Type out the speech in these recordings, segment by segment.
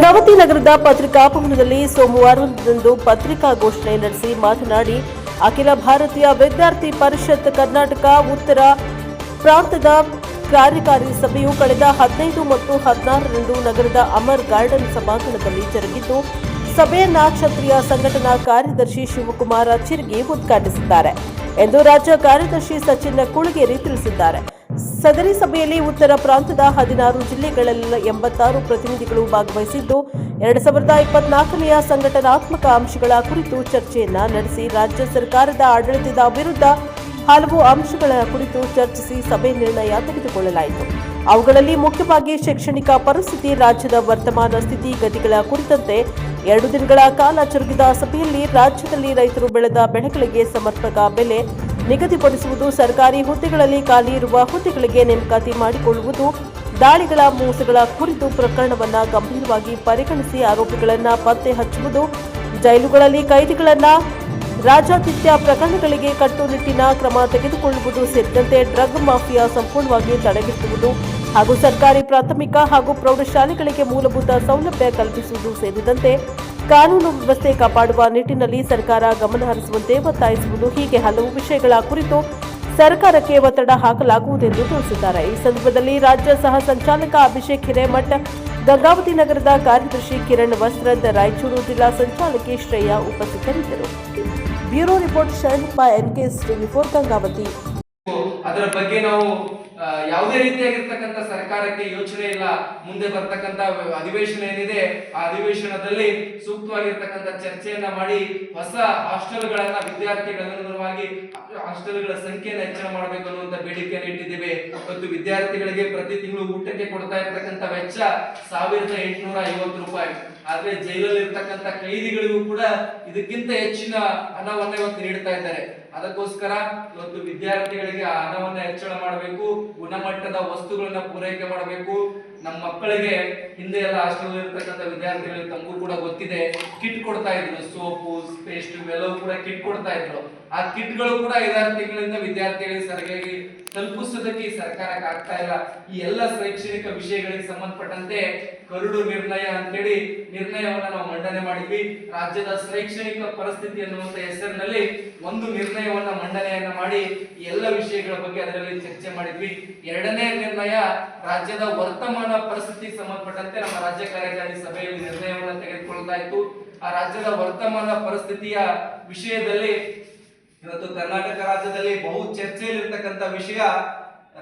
ಗಂಗಾವತಿ ನಗರದ ಪತ್ರಿಕಾ ಭವನದಲ್ಲಿ ಸೋಮವಾರದಂದು ಪತ್ರಿಕಾಗೋಷ್ಠಿ ನಡೆಸಿ ಮಾತನಾಡಿ, ಅಖಿಲ ಭಾರತೀಯ ವಿದ್ಯಾರ್ಥಿ ಪರಿಷತ್ ಕರ್ನಾಟಕ ಉತ್ತರ ಪ್ರಾಂತದ ಕಾರ್ಯಕಾರಿ ಸಭೆಯು ಕಳೆದ ಹದಿನೈದು ಮತ್ತು ಹದಿನಾರರಂದು ನಗರದ ಅಮರ್ ಗಾರ್ಡನ್ ಸಭಾಂಗಣದಲ್ಲಿ ಜರುಗಿದ್ದು ಸಭೆಯನ್ನ ಕ್ಷತ್ರಿಯ ಸಂಘಟನಾ ಕಾರ್ಯದರ್ಶಿ ಶಿವಕುಮಾರ ಚಿರ್ಗಿ ಉದ್ಘಾಟಿಸಿದ್ದಾರೆ ಎಂದು ರಾಜ್ಯ ಕಾರ್ಯದರ್ಶಿ ಸಚಿನ್ ಕುಳಗೇರಿ ತಿಳಿಸಿದ್ದಾರೆ. ಸದರಿ ಸಭೆಯಲ್ಲಿ ಉತ್ತರ ಪ್ರಾಂತದ ಹದಿನಾರು ಜಿಲ್ಲೆಗಳಲ್ಲಿನ ಎಂಬತ್ತಾರು ಪ್ರತಿನಿಧಿಗಳು ಭಾಗವಹಿಸಿದ್ದು, ಎರಡು ಸಾವಿರದ ಇಪ್ಪತ್ನಾಲ್ಕನೆಯ ಸಂಘಟನಾತ್ಮಕ ಅಂಶಗಳ ಕುರಿತು ಚರ್ಚೆಯನ್ನ ನಡೆಸಿ ರಾಜ್ಯ ಸರ್ಕಾರದ ಆಡಳಿತದ ವಿರುದ್ಧ ಹಲವು ಅಂಶಗಳ ಕುರಿತು ಚರ್ಚಿಸಿ ಸಭೆ ನಿರ್ಣಯ ತೆಗೆದುಕೊಳ್ಳಲಾಯಿತು. ಅವುಗಳಲ್ಲಿ ಮುಖ್ಯವಾಗಿ ಶೈಕ್ಷಣಿಕ ಪರಿಸ್ಥಿತಿ, ರಾಜ್ಯದ ವರ್ತಮಾನ ಸ್ಥಿತಿಗತಿಗಳ ಕುರಿತಂತೆ ಎರಡು ದಿನಗಳ ಕಾಲ ಜರುಗಿದ ಸಭೆಯಲ್ಲಿ ರಾಜ್ಯದಲ್ಲಿ ರೈತರು ಬೆಳೆದ ಬೆಳೆಗಳಿಗೆ ಸಮರ್ಪಕ ಬೆಲೆ ನಿಗದಿಪಡಿಸುವುದು ಸರ್ಕಾರಿ ಹುದ್ದೆಗಳಲ್ಲಿ ಖಾಲಿ ಇರುವ ಹುದ್ದೆಗಳಿಗೆ ನೇಮಕಾತಿ ಮಾಡಿಕೊಳ್ಳುವುದು, ದಾಳಿಗಳ ಮೋಸಗಳ ಕುರಿತು ಪ್ರಕರಣವನ್ನ ಗಂಭೀರವಾಗಿ ಪರಿಗಣಿಸಿ ಆರೋಪಿಗಳನ್ನ ಪತ್ತೆ ಹಚ್ಚುವುದು, ಜೈಲುಗಳಲ್ಲಿ ಕೈದಿಗಳನ್ನ ರಾಜಾತಿಥ್ಯ ಪ್ರಕರಣಗಳಿಗೆ ಕಟ್ಟುನಿಟ್ಟಿನ ಕ್ರಮ ತೆಗೆದುಕೊಳ್ಳುವುದು ಸೇರಿದಂತೆ ಡ್ರಗ್ ಮಾಫಿಯಾ ಸಂಪೂರ್ಣವಾಗಿ ತಡೆಗಟ್ಟುವುದು ಹಾಗೂ ಸರ್ಕಾರಿ ಪ್ರಾಥಮಿಕ ಹಾಗೂ ಪ್ರೌಢಶಾಲೆಗಳಿಗೆ ಮೂಲಭೂತ ಸೌಲಭ್ಯ ಕಲ್ಪಿಸುವುದು ಸೇರಿದಂತೆ ಕಾನೂನು ವ್ಯವಸ್ಥೆ ಕಾಪಾಡುವ ನಿಟ್ಟಿನಲ್ಲಿ ಸರ್ಕಾರ ಗಮನ ಹರಿಸುವಂತೆ ಒತ್ತಾಯಿಸುವುದು ಹೀಗೆ ಹಲವು ವಿಷಯಗಳ ಕುರಿತು ಸರ್ಕಾರಕ್ಕೆ ಒತ್ತಡ ಹಾಕಲಾಗುವುದೆಂದು ತಿಳಿಸಿದ್ದಾರೆ. ಈ ಸಂದರ್ಭದಲ್ಲಿ ರಾಜ್ಯ ಸಹ ಸಂಚಾಲಕ ಅಭಿಷೇಕ್ ಹಿರೇಮಠ್, ಗಂಗಾವತಿ ನಗರದ ಕಾರ್ಯದರ್ಶಿ ಕಿರಣ್ ವಸ್ತ್ರದ್ ರಾಯಚೂರು ಜಿಲ್ಲಾ ಸಂಚಾಲಕಿ ಶ್ರೇಯಾ ಉಪಸ್ಥಿತರಿದ್ದರು. Bureau report Sharanappa NKS TV four Gangavathi. ಅದರ ಬಗ್ಗೆ ನಾವು ಯಾವುದೇ ರೀತಿಯಾಗಿರ್ತಕ್ಕಂಥ ಸರ್ಕಾರಕ್ಕೆ ಯೋಚನೆ ಇಲ್ಲ, ಮುಂದೆ ಬರ್ತಕ್ಕಂಥ ಅಧಿವೇಶನ ಏನಿದೆ, ಆ ಅಧಿವೇಶನದಲ್ಲಿ ಸೂಕ್ತವಾಗಿರ್ತಕ್ಕಂಥ ಚರ್ಚೆಯನ್ನ ಮಾಡಿ ಹೊಸ ಹಾಸ್ಟೆಲ್ಗಳನ್ನ ವಿದ್ಯಾರ್ಥಿಗಳ ಅನುಗುಣವಾಗಿ ಹಾಸ್ಟೆಲ್ಗಳ ಸಂಖ್ಯೆಯನ್ನು ಹೆಚ್ಚಳ ಮಾಡಬೇಕು ಅನ್ನುವಂತ ಬೇಡಿಕೆಯನ್ನು ಇಟ್ಟಿದ್ದೇವೆ. ಮತ್ತು ವಿದ್ಯಾರ್ಥಿಗಳಿಗೆ ಪ್ರತಿ ತಿಂಗಳು ಊಟಕ್ಕೆ ಕೊಡ್ತಾ ಇರ್ತಕ್ಕಂಥ ವೆಚ್ಚ ಸಾವಿರದ ಎಂಟುನೂರ ಐವತ್ತು ರೂಪಾಯಿ. ಆದ್ರೆ ಜೈಲಲ್ಲಿ ಇರ್ತಕ್ಕಂಥ ಕೈದಿಗಳಿಗೂ ಕೂಡ ಇದಕ್ಕಿಂತ ಹೆಚ್ಚಿನ ಹಣವನ್ನ ಇವತ್ತು ನೀಡ್ತಾ ಇದ್ದಾರೆ. ಅದಕ್ಕೋಸ್ಕರ ಇವತ್ತು ವಿದ್ಯಾರ್ಥಿಗಳಿಗೆ ಹಣವನ್ನ ಹೆಚ್ಚಳ ಮಾಡಬೇಕು, ಗುಣಮಟ್ಟದ ವಸ್ತುಗಳನ್ನ ಪೂರೈಕೆ ಮಾಡಬೇಕು. ನಮ್ಮ ಮಕ್ಕಳಿಗೆ ಹಿಂದೆ ಎಲ್ಲ ಹಾಸ್ಟೆಲ್ ಇರ್ತಕ್ಕಂಥ ವಿದ್ಯಾರ್ಥಿಗಳಿಗೆ ತಮಗೂ ಕೂಡ ಗೊತ್ತಿದೆ. ಕಿಟ್ ಕೊಡ್ತಾ ಇದ್ರು, ಸೋಪು, ಪೇಸ್ಟ್ ಇವೆಲ್ಲವೂ ಕೂಡ ಕಿಟ್ ಕೊಡ್ತಾ ಇದ್ರು. ಆ ಕಿಟ್ಗಳು ಕೂಡ ಐದಾರು ತಿಂಗಳಿಂದ ವಿದ್ಯಾರ್ಥಿಗಳಿಗೆ ಸರಿಯಾಗಿ ತಲುಪಿಸೋದಕ್ಕೆ ಸರ್ಕಾರಕ್ಕೆ ಆಗ್ತಾ ಇಲ್ಲ. ಈ ಎಲ್ಲ ಶೈಕ್ಷಣಿಕ ವಿಷಯಗಳಿಗೆ ಸಂಬಂಧಪಟ್ಟಂತೆ ಕರುಡು ನಿರ್ಣಯ ಅಂತೇಳಿ ನಿರ್ಣಯವನ್ನ ನಾವು ಮಂಡನೆ ಮಾಡಿದ್ವಿ. ರಾಜ್ಯದ ಶೈಕ್ಷಣಿಕ ಪರಿಸ್ಥಿತಿ ಅನ್ನುವಂತ ಹೆಸರಿನಲ್ಲಿ ಒಂದು ನಿರ್ಣಯವನ್ನ ಮಂಡನೆಯನ್ನ ಮಾಡಿ ಎಲ್ಲ ವಿಷಯಗಳ ಬಗ್ಗೆ ಅದರಲ್ಲಿ ಚರ್ಚೆ ಮಾಡಿದ್ವಿ. ಎರಡನೇ ನಿರ್ಣಯ ರಾಜ್ಯದ ವರ್ತಮಾನ ಪರಿಸ್ಥಿತಿ ಸಂಬಂಧಪಟ್ಟಂತೆ ನಮ್ಮ ರಾಜ್ಯ ಕಾರ್ಯಕಾರಿ ಸಭೆಯಲ್ಲಿ ನಿರ್ಣಯವನ್ನ ತೆಗೆದುಕೊಳ್ತಾ ಇತ್ತು. ಆ ರಾಜ್ಯದ ವರ್ತಮಾನ ಪರಿಸ್ಥಿತಿಯ ವಿಷಯದಲ್ಲಿ ಇವತ್ತು ಕರ್ನಾಟಕ ರಾಜ್ಯದಲ್ಲಿ ಬಹು ಚರ್ಚೆಯಲ್ಲಿರ್ತಕ್ಕಂಥ ವಿಷಯ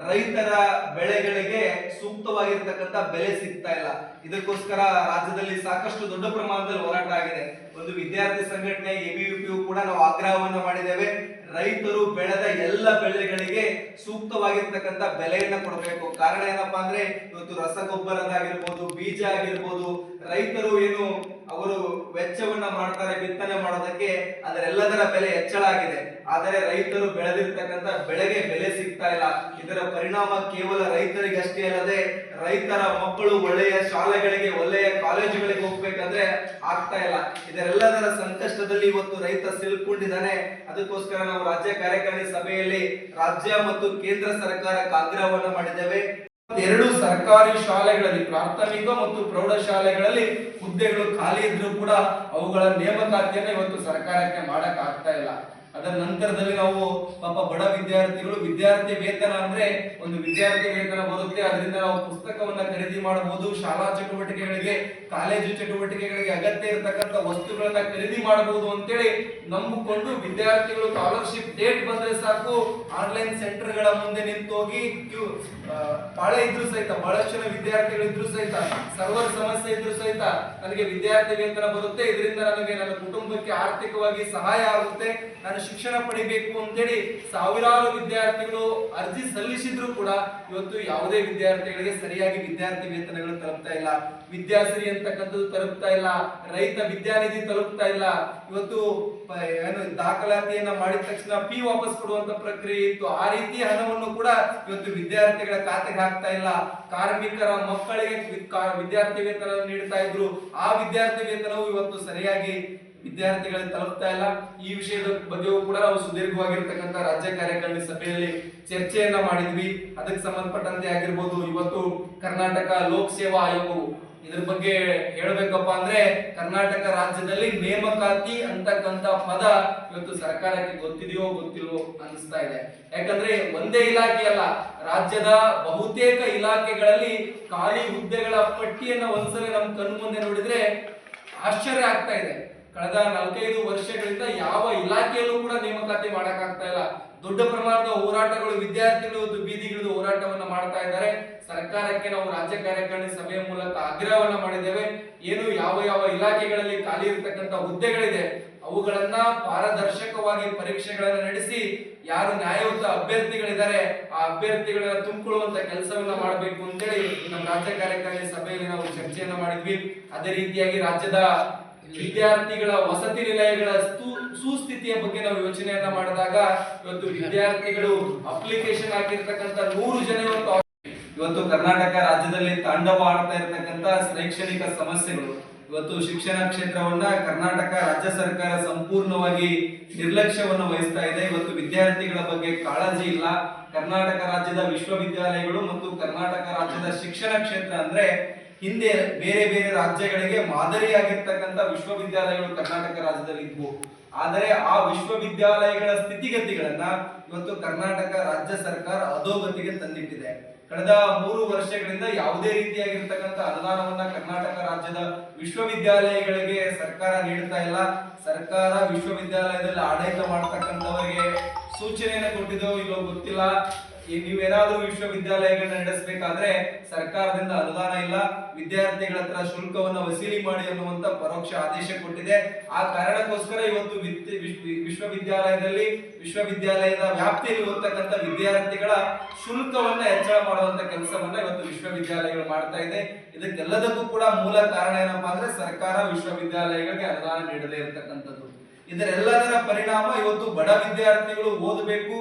ರೈತರ ಬೆಳೆಗಳಿಗೆ ಸೂಕ್ತವಾಗಿರ್ತಕ್ಕಂಥ ಬೆಲೆ ಸಿಗ್ತಾ ಇಲ್ಲ. ಇದಕ್ಕೋಸ್ಕರ ರಾಜ್ಯದಲ್ಲಿ ಸಾಕಷ್ಟು ದೊಡ್ಡ ಪ್ರಮಾಣದಲ್ಲಿ ಹೋರಾಟ ಆಗಿದೆ. ಒಂದು ವಿದ್ಯಾರ್ಥಿ ಸಂಘಟನೆ ಎಬಿವಿಪಿಯು ಕೂಡ ನಾವು ಆಗ್ರಹವನ್ನು ಮಾಡಿದ್ದೇವೆ. ರೈತರು ಬೆಳೆದ ಎಲ್ಲ ಬೆಳೆಗಳಿಗೆ ಸೂಕ್ತವಾಗಿರ್ತಕ್ಕಂಥ ಬೆಲೆಯನ್ನ ಕೊಡಬೇಕು. ಕಾರಣ ಏನಪ್ಪಾ ಅಂದ್ರೆ, ಇವತ್ತು ರಸಗೊಬ್ಬರದಾಗಿರ್ಬೋದು, ಬೀಜ ಆಗಿರ್ಬೋದು, ರೈತರು ಏನು ಅವರು ವೆಚ್ಚವನ್ನ ಮಾಡ್ತಾರೆ, ಬಿತ್ತನೆ ಮಾಡೋದಕ್ಕೆ ಅದರೆಲ್ಲದರ ಬೆಲೆ ಹೆಚ್ಚಳ ಆಗಿದೆ. ಆದರೆ ರೈತರು ಬೆಳೆದಿರ್ತಕ್ಕಂಥ ಬೆಳೆಗೆ ಬೆಲೆ ಸಿಗ್ತಾ ಇಲ್ಲ. ಇದರ ಪರಿಣಾಮ ಕೇವಲ ರೈತರಿಗಷ್ಟೇ ಅಲ್ಲದೆ ರೈತರ ಮಕ್ಕಳು ಒಳ್ಳೆಯ ಶಾಲೆಗಳಿಗೆ, ಒಳ್ಳೆಯ ಕಾಲೇಜುಗಳಿಗೆ ಹೋಗ್ಬೇಕಂದ್ರೆ ಆಗ್ತಾ ಇಲ್ಲ. ಇದರೆಲ್ಲದರ ಸಂಕಷ್ಟದಲ್ಲಿ ಇವತ್ತು ರೈತ ಸಿಲುಕೊಂಡಿದ್ದಾನೆ. ಅದಕ್ಕೋಸ್ಕರ ನಾವು ರಾಜ್ಯ ಕಾರ್ಯಕಾರಿ ಸಭೆಯಲ್ಲಿ ರಾಜ್ಯ ಮತ್ತು ಕೇಂದ್ರ ಸರ್ಕಾರಕ್ಕೆ ಆಗ್ರಹವನ್ನ ಮಾಡಿದ್ದೇವೆ. ಎರಡು ಸರ್ಕಾರಿ ಶಾಲೆಗಳಲ್ಲಿ, ಪ್ರಾಥಮಿಕ ಮತ್ತು ಪ್ರೌಢಶಾಲೆಗಳಲ್ಲಿ ಹುದ್ದೆಗಳು ಖಾಲಿ ಇದ್ರೂ ಕೂಡ ಅವುಗಳ ನೇಮಕಾತಿಯನ್ನು ಇವತ್ತು ಸರ್ಕಾರಕ್ಕೆ ಮಾಡಕ್ ಆಗ್ತಾ ಇಲ್ಲ. ಅದರ ನಂತರದಲ್ಲಿ ನಾವು ಪಾಪ ಬಡ ವಿದ್ಯಾರ್ಥಿಗಳು ವಿದ್ಯಾರ್ಥಿ ವೇತನ ಅಂದ್ರೆ ಒಂದು ವಿದ್ಯಾರ್ಥಿ ವೇತನ ಬರುತ್ತೆ. ಅದರಿಂದ ನಾವು ಪುಸ್ತಕವನ್ನ ಖರೀದಿ ಮಾಡಬಹುದು. ಶಾಲಾ ಚಟುವಟಿಕೆಗಳಿಗೆ, ಕಾಲೇಜು ಚಟುವಟಿಕೆಗಳಿಗೆ ಅಗತ್ಯ ಇರತಕ್ಕಂತ ವಸ್ತುಗಳನ್ನ ಖರೀದಿ ಮಾಡಬಹುದು ಅಂತೇಳಿ ನಂಬಿಕೊಂಡು ವಿದ್ಯಾರ್ಥಿಗಳು ಸ್ಕಾಲರ್ಶಿಪ್ ಡೇಟ್ ಬಂದ್ರೆ ಸಾಕು. ಆನ್ಲೈನ್ ಸೆಂಟರ್ಗಳ ಮುಂದೆ ನಿಂತು ಹೋಗಿ ಕ್ಯೂ ಇದ್ರು ಸಹಿತ, ಬಹಳಷ್ಟು ಜನ ವಿದ್ಯಾರ್ಥಿಗಳು ಇದ್ರು ಸಹಿತ, ಸರ್ವರ್ ಸಮಸ್ಯೆ ಇದ್ರು ಸಹಿತ ನನಗೆ ವಿದ್ಯಾರ್ಥಿ ವೇತನ ಬರುತ್ತೆ. ಇದರಿಂದ ನನಗೆ ನನ್ನ ಕುಟುಂಬಕ್ಕೆ ಆರ್ಥಿಕವಾಗಿ ಸಹಾಯ ಆಗುತ್ತೆ. ನಾನು ಶಿಕ್ಷಣ ಪಡಿಬೇಕು ಅಂತೇಳಿ ಸಾವಿರಾರು ವಿದ್ಯಾರ್ಥಿಗಳು ಅರ್ಜಿ ಸಲ್ಲಿಸಿದ್ರು ಕೂಡ ಇವತ್ತು ಯಾವುದೇ ವಿದ್ಯಾರ್ಥಿಗಳಿಗೆ ಸರಿಯಾಗಿ ವಿದ್ಯಾರ್ಥಿ ವೇತನಗಳು ತಲುಪ್ತಾ ಇಲ್ಲ. ವಿದ್ಯಾಶ್ರೀ ಅಂತಕ್ಕಂಥದ್ದು ತಲುಪ್ತಾ ಇಲ್ಲ. ರೈತ ವಿದ್ಯಾನಿಧಿ ತಲುಪ್ತಾ ಇಲ್ಲ. ಇವತ್ತು ಏನು ದಾಖಲಾತಿಯನ್ನ ಮಾಡಿದ ತಕ್ಷಣ ಪಿ ವಾಪಸ್ ಕೊಡುವಂತ ಪ್ರಕ್ರಿಯೆ ಇತ್ತು. ಆ ರೀತಿಯ ಹಣವನ್ನು ಕೂಡ ಇವತ್ತು ವಿದ್ಯಾರ್ಥಿಗಳ ಖಾತೆಗೆ ಹಾಕ್ತಾ ಇಲ್ಲ. ಕಾರ್ಮಿಕರ ಮಕ್ಕಳಿಗೆ ವಿದ್ಯಾರ್ಥಿ ವೇತನ ನೀಡ್ತಾ ಇದ್ರು. ಆ ವಿದ್ಯಾರ್ಥಿ ವೇತನವು ಇವತ್ತು ಸರಿಯಾಗಿ ವಿದ್ಯಾರ್ಥಿಗಳಿಗೆ ತಲುಪ್ತಾ ಇಲ್ಲ. ಈ ವಿಷಯದ ಬಗ್ಗೆಯೂ ಕೂಡ ನಾವು ಸುದೀರ್ಘವಾಗಿರ್ತಕ್ಕಂಥ ರಾಜ್ಯ ಕಾರ್ಯಕಾರಿಣಿ ಸಭೆಯಲ್ಲಿ ಚರ್ಚೆಯನ್ನ ಮಾಡಿದ್ವಿ. ಅದಕ್ಕೆ ಸಂಬಂಧಪಟ್ಟಂತೆ ಆಗಿರ್ಬೋದು ಇವತ್ತು ಕರ್ನಾಟಕ ಲೋಕ್ ಸೇವಾ ಆಯೋಗವು. ಇದ್ರ ಬಗ್ಗೆ ಹೇಳಬೇಕಪ್ಪ ಅಂದ್ರೆ ಕರ್ನಾಟಕ ರಾಜ್ಯದಲ್ಲಿ ನೇಮಕಾತಿ ಅಂತಕ್ಕಂತ ಪದ ಇವತ್ತು ಸರ್ಕಾರಕ್ಕೆ ಗೊತ್ತಿದೆಯೋ ಗೊತ್ತಿಲ್ವೋ ಅನಿಸ್ತಾ ಇದೆ. ಯಾಕಂದ್ರೆ ಒಂದೇ ಇಲಾಖೆ ಅಲ್ಲ, ರಾಜ್ಯದ ಬಹುತೇಕ ಇಲಾಖೆಗಳಲ್ಲಿ ಖಾಲಿ ಹುದ್ದೆಗಳ ಪಟ್ಟಿಯನ್ನ ಒಂದ್ಸರಿ ನಮ್ ಕಣ್ಣು ಮುಂದೆ ನೋಡಿದ್ರೆ ಆಶ್ಚರ್ಯ ಆಗ್ತಾ ಇದೆ. ಕಳೆದ ನಾಲ್ಕೈದು ವರ್ಷಗಳಿಂದ ಯಾವ ಇಲಾಖೆಯಲ್ಲೂ ಕೂಡ ನೇಮಕಾತಿ ಮಾಡಕ್ಕಾಗ್ತಾ ಇಲ್ಲ. ದೊಡ್ಡ ಪ್ರಮಾಣದ ಹೋರಾಟಗಳು, ವಿದ್ಯಾರ್ಥಿಗಳು ಬೀದಿಗಿಳಿದು ಹೋರಾಟವನ್ನು ಮಾಡ್ತಾ ಇದ್ದಾರೆ. ಸರ್ಕಾರಕ್ಕೆ ನಾವು ರಾಜ್ಯ ಕಾರ್ಯಕಾರಿಣಿ ಸಭೆಯ ಮೂಲಕ ಆಗ್ರಹವನ್ನ ಮಾಡಿದ್ದೇವೆ. ಏನು ಯಾವ ಯಾವ ಇಲಾಖೆಗಳಲ್ಲಿ ಖಾಲಿ ಇರತಕ್ಕಂತ ಹುದ್ದೆಗಳಿದೆ, ಅವುಗಳನ್ನ ಪಾರದರ್ಶಕವಾಗಿ ಪರೀಕ್ಷೆಗಳನ್ನು ನಡೆಸಿ ಯಾರು ನ್ಯಾಯಯುತ ಅಭ್ಯರ್ಥಿಗಳಿದ್ದಾರೆ, ಆ ಅಭ್ಯರ್ಥಿಗಳನ್ನ ತುಂಬಿಕೊಳ್ಳುವಂತ ಕೆಲಸವನ್ನ ಮಾಡಬೇಕು ಅಂತೇಳಿ ನಮ್ಮ ರಾಜ್ಯ ಕಾರ್ಯಕಾರಿಣಿ ಸಭೆಯಲ್ಲಿ ನಾವು ಚರ್ಚೆಯನ್ನ ಮಾಡಿದ್ವಿ. ಅದೇ ರೀತಿಯಾಗಿ ರಾಜ್ಯದ ವಿದ್ಯಾರ್ಥಿಗಳ ವಸತಿ ನಿಲಯಗಳ ಸುಸ್ಥಿತಿಯ ಬಗ್ಗೆ ನಾವು ಯೋಚನೆಯನ್ನ ಮಾಡಿದಾಗ ಇವತ್ತು ವಿದ್ಯಾರ್ಥಿಗಳು ಅಪ್ಲಿಕೇಶನ್ ಹಾಕಿರ್ತಕ್ಕಂಥ ನೂರು ಜನ ಇವತ್ತು ಇವತ್ತು ಕರ್ನಾಟಕ ರಾಜ್ಯದಲ್ಲಿ ತಾಂಡವ ಆಡ್ತಾ ಇರತಕ್ಕಂತ ಶೈಕ್ಷಣಿಕ ಸಮಸ್ಯೆಗಳು. ಇವತ್ತು ಶಿಕ್ಷಣ ಕ್ಷೇತ್ರವನ್ನ ಕರ್ನಾಟಕ ರಾಜ್ಯ ಸರ್ಕಾರ ಸಂಪೂರ್ಣವಾಗಿ ನಿರ್ಲಕ್ಷ್ಯವನ್ನು ವಹಿಸ್ತಾ ಇದೆ. ಇವತ್ತು ವಿದ್ಯಾರ್ಥಿಗಳ ಬಗ್ಗೆ ಕಾಳಜಿ ಇಲ್ಲ. ಕರ್ನಾಟಕ ರಾಜ್ಯದ ವಿಶ್ವವಿದ್ಯಾಲಯಗಳು ಮತ್ತು ಕರ್ನಾಟಕ ರಾಜ್ಯದ ಶಿಕ್ಷಣ ಕ್ಷೇತ್ರ ಅಂದ್ರೆ ಹಿಂದೆ ಬೇರೆ ಬೇರೆ ರಾಜ್ಯಗಳಿಗೆ ಮಾದರಿಯಾಗಿರ್ತಕ್ಕಂಥ ವಿಶ್ವವಿದ್ಯಾಲಯಗಳು ಕರ್ನಾಟಕ ರಾಜ್ಯದಲ್ಲಿ ಇದ್ವು. ಆದರೆ ಆ ವಿಶ್ವವಿದ್ಯಾಲಯಗಳ ಸ್ಥಿತಿಗತಿಗಳನ್ನ ಇವತ್ತು ಕರ್ನಾಟಕ ರಾಜ್ಯ ಸರ್ಕಾರ ಅಧೋಗತಿಗೆ ತಂದಿಟ್ಟಿದೆ. ಕಳೆದ ಮೂರು ವರ್ಷಗಳಿಂದ ಯಾವುದೇ ರೀತಿಯಾಗಿರ್ತಕ್ಕಂಥ ಅನುದಾನವನ್ನ ಕರ್ನಾಟಕ ರಾಜ್ಯದ ವಿಶ್ವವಿದ್ಯಾಲಯಗಳಿಗೆ ಸರ್ಕಾರ ನೀಡ್ತಾ ಇಲ್ಲ. ಸರ್ಕಾರ ವಿಶ್ವವಿದ್ಯಾಲಯದಲ್ಲಿ ಆಡಳಿತ ಮಾಡತಕ್ಕಂಥವರಿಗೆ ಸೂಚನೆಯನ್ನು ಕೊಟ್ಟಿದ್ದೋ ಇಲ್ಲೋ ಗೊತ್ತಿಲ್ಲ. ನೀವೇನಾದ್ರೂ ವಿಶ್ವವಿದ್ಯಾಲಯಗಳನ್ನ ನಡೆಸಬೇಕಾದ್ರೆ ಸರ್ಕಾರದಿಂದ ಅನುದಾನ ಇಲ್ಲ, ವಿದ್ಯಾರ್ಥಿಗಳ ಹತ್ರ ಶುಲ್ಕವನ್ನ ವಸೂಲಿ ಮಾಡಿ ಅನ್ನುವಂತ ಪರೋಕ್ಷ ಆದೇಶ ಕೊಟ್ಟಿದೆ. ಆ ಕಾರಣಕ್ಕೋಸ್ಕರ ಇವತ್ತು ವಿದ್- ವಿಶ್ವವಿದ್ಯಾಲಯದಲ್ಲಿ, ವಿಶ್ವವಿದ್ಯಾಲಯದ ವ್ಯಾಪ್ತಿಯಲ್ಲಿ ಓದ್ತಕ್ಕಂಥ ವಿದ್ಯಾರ್ಥಿಗಳ ಶುಲ್ಕವನ್ನ ಹೆಚ್ಚಳ ಮಾಡುವಂತ ಕೆಲಸವನ್ನ ಇವತ್ತು ವಿಶ್ವವಿದ್ಯಾಲಯಗಳು ಮಾಡ್ತಾ ಇದೆ. ಇದಕ್ಕೆಲ್ಲದಕ್ಕೂ ಕೂಡ ಮೂಲ ಕಾರಣ ಏನಪ್ಪಾ ಅಂದ್ರೆ ಸರ್ಕಾರ ವಿಶ್ವವಿದ್ಯಾಲಯಗಳಿಗೆ ಅನುದಾನ ನೀಡದೇ ಇರತಕ್ಕಂಥದ್ದು. ಇದರೆಲ್ಲದರ ಪರಿಣಾಮ ಇವತ್ತು ಬಡ ವಿದ್ಯಾರ್ಥಿಗಳು ಓದಬೇಕು,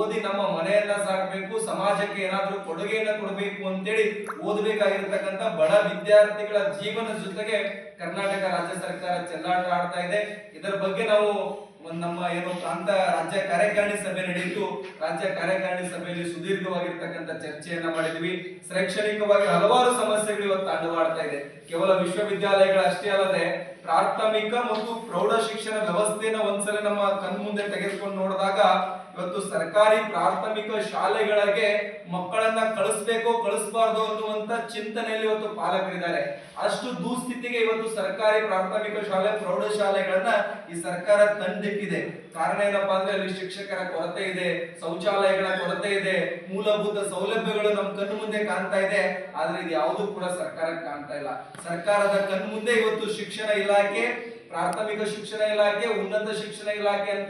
ಓದಿ ನಮ್ಮ ಮನೆಯನ್ನ ಸಾಕಬೇಕು, ಸಮಾಜಕ್ಕೆ ಏನಾದರೂ ಕೊಡುಗೆಯನ್ನ ಕೊಡಬೇಕು ಅಂತೇಳಿ ಓದಬೇಕಾಗಿರ್ತಕ್ಕಂಥ ಬಡ ವಿದ್ಯಾರ್ಥಿಗಳ ಜೀವನ ಜೊತೆಗೆ ಕರ್ನಾಟಕ ರಾಜ್ಯ ಸರ್ಕಾರ ಚೆಲ್ಲಾಟ ಆಡ್ತಾ ಇದೆ. ಇದರ ಬಗ್ಗೆ ನಾವು ನಮ್ಮ ಏನು ಪ್ರಾಂತ ರಾಜ್ಯ ಕಾರ್ಯಕಾರಿಣಿ ಸಭೆ ನಡೆಯಿತು. ರಾಜ್ಯ ಕಾರ್ಯಕಾರಿಣಿ ಸಭೆಯಲ್ಲಿ ಸುದೀರ್ಘವಾಗಿರ್ತಕ್ಕಂಥ ಚರ್ಚೆಯನ್ನ ಮಾಡಿದ್ವಿ. ಶೈಕ್ಷಣಿಕವಾಗಿ ಹಲವಾರು ಸಮಸ್ಯೆಗಳು ಇವತ್ತು ಅಡ್ಡವಾಡ್ತಾ ಇದೆ. ಕೇವಲ ವಿಶ್ವವಿದ್ಯಾಲಯಗಳಷ್ಟೇ ಅಲ್ಲದೆ ಪ್ರಾಥಮಿಕ ಮತ್ತು ಪ್ರೌಢ ಶಿಕ್ಷಣ ವ್ಯವಸ್ಥೆನ ಒಂದ್ಸಲ ನಮ್ಮ ಕಣ್ಮುಂದೆ ತೆಗೆದುಕೊಂಡು ನೋಡಿದಾಗ, ಇವತ್ತು ಸರ್ಕಾರಿ ಪ್ರಾಥಮಿಕ ಶಾಲೆಗಳಿಗೆ ಮಕ್ಕಳನ್ನ ಕಳಿಸ್ಬೇಕು ಕಳಿಸ್ಬಾರ್ದು ಅನ್ನುವಂತ ಚಿಂತನೆಯಲ್ಲಿ ಇವತ್ತು ಪಾಲಕರಿದ್ದಾರೆ. ಅಷ್ಟು ದುಸ್ಥಿತಿಗೆ ಇವತ್ತು ಸರ್ಕಾರಿ ಪ್ರಾಥಮಿಕ ಶಾಲೆ, ಪ್ರೌಢ ಶಾಲೆಗಳನ್ನ ಈ ಸರ್ಕಾರ ತಂದಿಟ್ಟಿದೆ. ಕಾರಣ ಏನಪ್ಪಾ ಅಂದ್ರೆ ಅಲ್ಲಿ ಶಿಕ್ಷಕರ ಕೊರತೆ ಇದೆ, ಶೌಚಾಲಯಗಳ ಕೊರತೆ ಇದೆ, ಮೂಲಭೂತ ಸೌಲಭ್ಯಗಳು ನಮ್ಮ ಕಣ್ಣು ಮುಂದೆ ಕಾಣ್ತಾ ಇದೆ. ಆದ್ರೆ ಇದು ಯಾವುದು ಕೂಡ ಸರ್ಕಾರ ಕಾಣ್ತಾ ಇಲ್ಲ. ಸರ್ಕಾರದ ಕಣ್ಣು ಮುಂದೆ ಇವತ್ತು ಶಿಕ್ಷಣ ಇಲಾಖೆ ಪ್ರಾಥಮಿಕ ಶಿಕ್ಷಣ ಇಲಾಖೆ ಉನ್ನತ ಶಿಕ್ಷಣ ಇಲಾಖೆ ಅಂತ